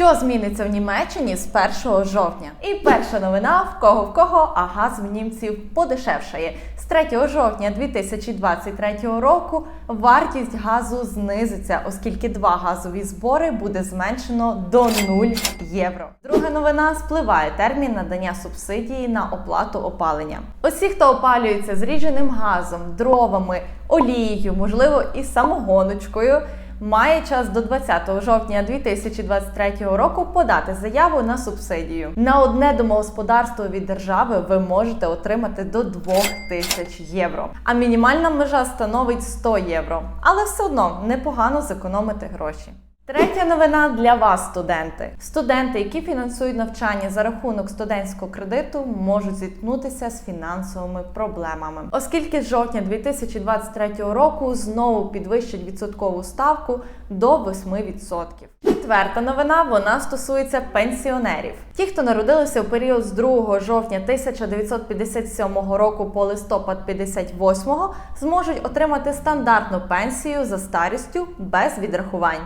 Що зміниться в Німеччині з 1 жовтня? І перша новина в кого в кого, а газ в німців подешевшає. З 3 жовтня 2023 року вартість газу знизиться, оскільки два газові збори буде зменшено до 0 євро. Друга новина спливає термін надання субсидії на оплату опалення. Усі, хто опалюється зрідженим газом, дровами, олією, можливо, і самогоночкою має час до 20 жовтня 2023 року подати заяву на субсидію. На одне домогосподарство від держави ви можете отримати до 2 тисяч євро. А мінімальна межа становить 100 євро. Але все одно непогано зекономити гроші. Третя новина для вас, студенти. Студенти, які фінансують навчання за рахунок студентського кредиту, можуть зіткнутися з фінансовими проблемами, оскільки з жовтня 2023 року знову підвищать відсоткову ставку до 8%. Четверта новина вона стосується пенсіонерів. Ті, хто народилися у період з 2 жовтня 1957 року по листопад 58, зможуть отримати стандартну пенсію за старістю без відрахувань.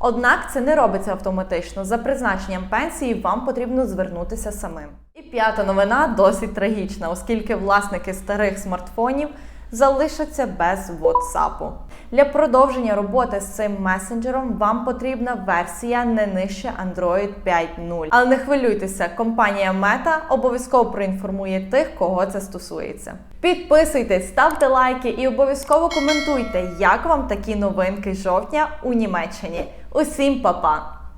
Однак це не робиться автоматично. За призначенням пенсії вам потрібно звернутися самим. І п'ята новина досить трагічна, оскільки власники старих смартфонів залишаться без WhatsApp. Для продовження роботи з цим месенджером вам потрібна версія не нижче Android 5.0. Але не хвилюйтеся, компанія Meta обов'язково проінформує тих, кого це стосується. Підписуйтесь, ставте лайки і обов'язково коментуйте, як вам такі новинки жовтня у Німеччині. Усім па-па!